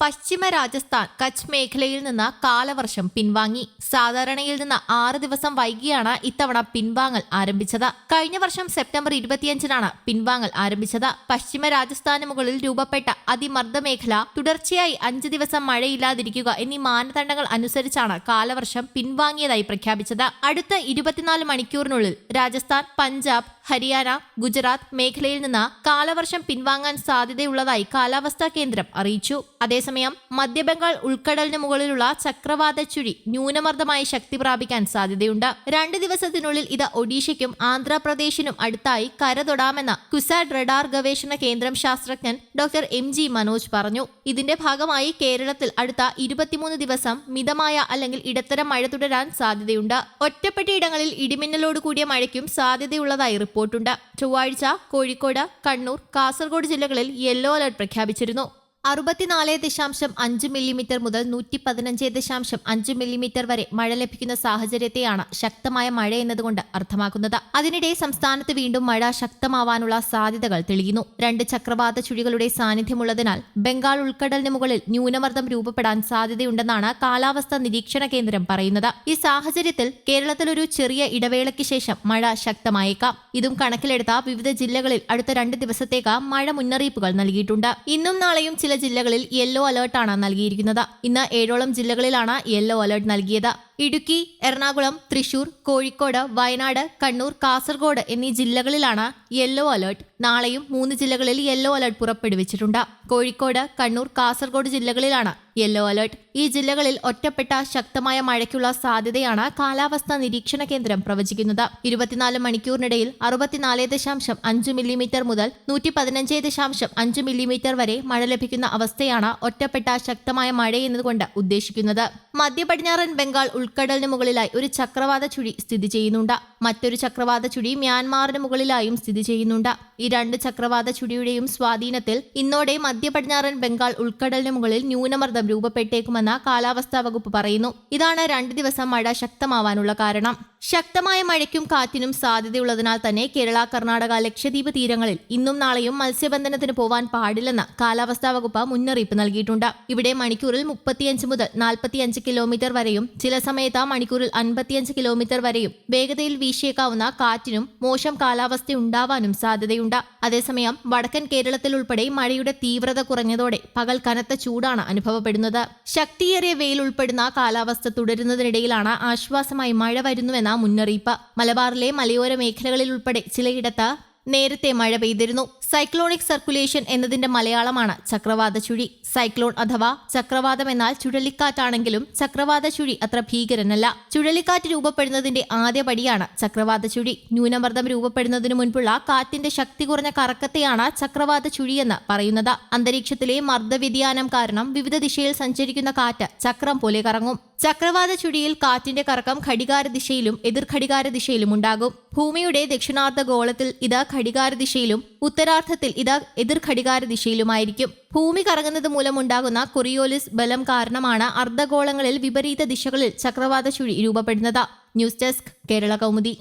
പശ്ചിമ രാജസ്ഥാൻ കച്ച് മേഖലയിൽ നിന്ന് കാലവർഷം പിൻവാങ്ങി. സാധാരണയിൽ നിന്ന് ആറ് ദിവസം വൈകിയാണ് ഇത്തവണ പിൻവാങ്ങൽ ആരംഭിച്ചത്. കഴിഞ്ഞ വർഷം സെപ്റ്റംബർ ഇരുപത്തിയഞ്ചിനാണ് പിൻവാങ്ങൽ ആരംഭിച്ചത്. പശ്ചിമ രാജസ്ഥാന് മുകളിൽ രൂപപ്പെട്ട അതിമർദ്ദ മേഖല തുടർച്ചയായി അഞ്ച് ദിവസം മഴയില്ലാതിരിക്കുക എന്നീ മാനദണ്ഡങ്ങൾ അനുസരിച്ചാണ് കാലവർഷം പിൻവാങ്ങിയതായി പ്രഖ്യാപിച്ചത്. അടുത്ത ഇരുപത്തിനാല് മണിക്കൂറിനുള്ളിൽ രാജസ്ഥാൻ പഞ്ചാബ് ഹരിയാന ഗുജറാത്ത് മേഖലയിൽ നിന്ന് കാലവർഷം പിൻവാങ്ങാൻ സാധ്യതയുള്ളതായി കാലാവസ്ഥാ കേന്ദ്രം അറിയിച്ചു. അതേസമയം മധ്യബംഗാൾ ഉൾക്കടലിന് മുകളിലുള്ള ചക്രവാത ചുഴി ന്യൂനമർദ്ദമായി ശക്തി പ്രാപിക്കാൻ സാധ്യതയുണ്ട്. രണ്ട് ദിവസത്തിനുള്ളിൽ ഇത് ഒഡീഷയ്ക്കും ആന്ധ്രാപ്രദേശിനും അടുത്തായി കരതൊടാമെന്ന് കുസാഡ് റഡാർ ഗവേഷണ കേന്ദ്രം ശാസ്ത്രജ്ഞൻ ഡോക്ടർ എം. ജി. മനോജ് പറഞ്ഞു. ഇതിന്റെ ഭാഗമായി കേരളത്തിൽ അടുത്ത ഇരുപത്തിമൂന്ന് ദിവസം മിതമായ അല്ലെങ്കിൽ ഇടത്തരം മഴ തുടരാൻ സാധ്യതയുണ്ട്. ഒറ്റപ്പെട്ടയിടങ്ങളിൽ ഇടിമിന്നലോട് കൂടിയ മഴയ്ക്കും സാധ്യതയുള്ളതായി റിപ്പോർട്ടുണ്ട്. ചൊവ്വാഴ്ച കോഴിക്കോട് കണ്ണൂർ കാസർഗോഡ് ജില്ലകളിൽ യെല്ലോ അലർട്ട് പ്രഖ്യാപിച്ചിരുന്നു. അറുപത്തിനാല് ദശാംശം അഞ്ച് മില്ലിമീറ്റർ മുതൽ നൂറ്റി പതിനഞ്ച് ദശാംശം അഞ്ച് മില്ലിമീറ്റർ വരെ മഴ ലഭിക്കുന്ന സാഹചര്യത്തെയാണ് ശക്തമായ മഴ എന്നതുകൊണ്ട് അർത്ഥമാക്കുന്നത്. അതിനിടെ സംസ്ഥാനത്ത് വീണ്ടും മഴ ശക്തമാവാനുള്ള സാധ്യതകൾ തെളിയുന്നു. രണ്ട് ചക്രവാത ചുഴികളുടെ സാന്നിധ്യമുള്ളതിനാൽ ബംഗാൾ ഉൾക്കടലിന് മുകളിൽ ന്യൂനമർദ്ദം രൂപപ്പെടാൻ സാധ്യതയുണ്ടെന്നാണ് കാലാവസ്ഥാ നിരീക്ഷണ കേന്ദ്രം പറയുന്നത്. ഈ സാഹചര്യത്തിൽ കേരളത്തിൽ ഒരു ചെറിയ ഇടവേളയ്ക്ക് ശേഷം മഴ ശക്തമായേക്കാം. ഇതും കണക്കിലെടുത്ത വിവിധ ജില്ലകളിൽ അടുത്ത രണ്ട് ദിവസത്തേക്ക് മഴ മുന്നറിയിപ്പുകൾ നൽകിയിട്ടുണ്ട്. ഇന്നും നാളെയും ചില ജില്ലകളിൽ യെല്ലോ അലേർട്ടാണ് നൽകിയിരിക്കുന്നത്. ഇന്ന് ഏഴോളം ജില്ലകളിലാണ് യെല്ലോ അലേർട്ട് നൽകിയത്. ഇടുക്കി എറണാകുളം തൃശൂർ കോഴിക്കോട് വയനാട് കണ്ണൂർ കാസർഗോഡ് എന്നീ ജില്ലകളിലാണ് യെല്ലോ അലേർട്ട്. നാളെയും മൂന്ന് ജില്ലകളിൽ യെല്ലോ അലേർട്ട് പുറപ്പെടുവിച്ചിട്ടുണ്ട്. കോഴിക്കോട് കണ്ണൂർ കാസർഗോഡ് ജില്ലകളിലാണ് യെല്ലോ അലേർട്ട്. ഈ ജില്ലകളിൽ ഒറ്റപ്പെട്ട ശക്തമായ മഴയ്ക്കുള്ള സാധ്യതയാണ് കാലാവസ്ഥാ നിരീക്ഷണ കേന്ദ്രം പ്രവചിക്കുന്നത്. ഇരുപത്തിനാല് മണിക്കൂറിനിടയിൽ അറുപത്തിനാല് ദശാംശം അഞ്ച് മില്ലിമീറ്റർ മുതൽ നൂറ്റി പതിനഞ്ച് ദശാംശം അഞ്ച് മില്ലിമീറ്റർ വരെ മഴ ലഭിക്കുന്ന അവസ്ഥയാണ് ഒറ്റപ്പെട്ട ശക്തമായ മഴ എന്നതുകൊണ്ട് ഉദ്ദേശിക്കുന്നത്. മധ്യ പടിഞ്ഞാറൻ ബംഗാൾ ഉൾക്കടലിന് മുകളിലായി ഒരു ചക്രവാത ചുഴി സ്ഥിതി ചെയ്യുന്നുണ്ട്. മറ്റൊരു ചക്രവാത ചുഴി മ്യാൻമാറിന് മുകളിലായും സ്ഥിതി ചെയ്യുന്നുണ്ട്. ഈ രണ്ട് ചക്രവാത ചുഴിയുടെയും സ്വാധീനത്തിൽ ഇന്നോടെ മധ്യ പടിഞ്ഞാറൻ ബംഗാൾ ഉൾക്കടലിന് മുകളിൽ ന്യൂനമർദ്ദം രൂപപ്പെട്ടേക്കുമെന്ന് കാലാവസ്ഥാ വകുപ്പ് പറയുന്നു. ഇതാണ് രണ്ട് ദിവസം മഴ ശക്തമാവാനുള്ള കാരണം. ശക്തമായ മഴയ്ക്കും കാറ്റിനും സാധ്യതയുള്ളതിനാൽ തന്നെ കേരള കർണാടക ലക്ഷദ്വീപ് തീരങ്ങളിൽ ഇന്നും നാളെയും മത്സ്യബന്ധനത്തിന് പോവാൻ പാടില്ലെന്ന് കാലാവസ്ഥാ വകുപ്പ് മുന്നറിയിപ്പ് നൽകിയിട്ടുണ്ട്. ഇവിടെ മണിക്കൂറിൽ മുപ്പത്തിയഞ്ച് മുതൽ നാൽപ്പത്തിയഞ്ച് കിലോമീറ്റർ വരെയും ചില സമയത്ത് മണിക്കൂറിൽ അൻപത്തിയഞ്ച് കിലോമീറ്റർ വരെയും വേഗതയിൽ വീശിയേക്കാവുന്ന കാറ്റിനും മോശം കാലാവസ്ഥ ഉണ്ടാവാനും സാധ്യതയുണ്ട്. അതേസമയം വടക്കൻ കേരളത്തിൽ ഉൾപ്പെടെ മഴയുടെ തീവ്രത കുറഞ്ഞതോടെ പകൽ കനത്ത ചൂടാണ് അനുഭവപ്പെടുന്നത്. ശക്തിയേറിയ വെയിൽ ഉൾപ്പെടുന്ന കാലാവസ്ഥ തുടരുന്നതിനിടയിലാണ് ആശ്വാസമായി മഴ വരുന്നുവെന്ന മുന്നറിയിപ്പ്. മലബാറിലെ മലയോര മേഖലകളിൽ ഉൾപ്പെടെ ചിലയിടത്ത് നേരത്തെ മഴ പെയ്തിരുന്നു. സൈക്ലോണിക് സർക്കുലേഷൻ എന്നതിന്റെ മലയാളമാണ് ചക്രവാത ചുഴി. സൈക്ലോൺ അഥവാ ചക്രവാതം എന്നാൽ ചുഴലിക്കാറ്റാണെങ്കിലും ചക്രവാത ചുഴി അത്ര ഭീകരനല്ല. ചുഴലിക്കാറ്റ് രൂപപ്പെടുന്നതിന്റെ ആദ്യ പടിയാണ് ചക്രവാത ചുഴി. ന്യൂനമർദ്ദം രൂപപ്പെടുന്നതിനു മുൻപുള്ള കാറ്റിന്റെ ശക്തി കുറഞ്ഞ കറക്കത്തെയാണ് ചക്രവാത ചുഴിയെന്ന് പറയുന്നത്. അന്തരീക്ഷത്തിലെ മർദ്ദവ്യതിയാനം കാരണം വിവിധ ദിശയിൽ സഞ്ചരിക്കുന്ന കാറ്റ് ചക്രം പോലെ കറങ്ങും. ചക്രവാത ചുഴിയിൽ കാറ്റിന്റെ കറക്കം ഘടികാര ദിശയിലും എതിർ ഘടികാര ദിശയിലും ഉണ്ടാകും. ഭൂമിയുടെ ദക്ഷിണാർദ്ധ ഗോളത്തിൽ ഇത് ഘടികാര ദിശയിലും ഉത്തരാർത്ഥത്തിൽ ഇത് എതിർ ഘടികാര ദിശയിലുമായിരിക്കും ഭൂമി കറങ്ങുന്നത് മൂലമുണ്ടാകുന്ന കൊറിയോലിസ് ബലം കാരണമാണ് അർദ്ധഗോളങ്ങളിൽ വിപരീത ദിശകളിൽ ചക്രവാത ചുഴി രൂപപ്പെടുന്നത്. News desk Kerala Kaumudi.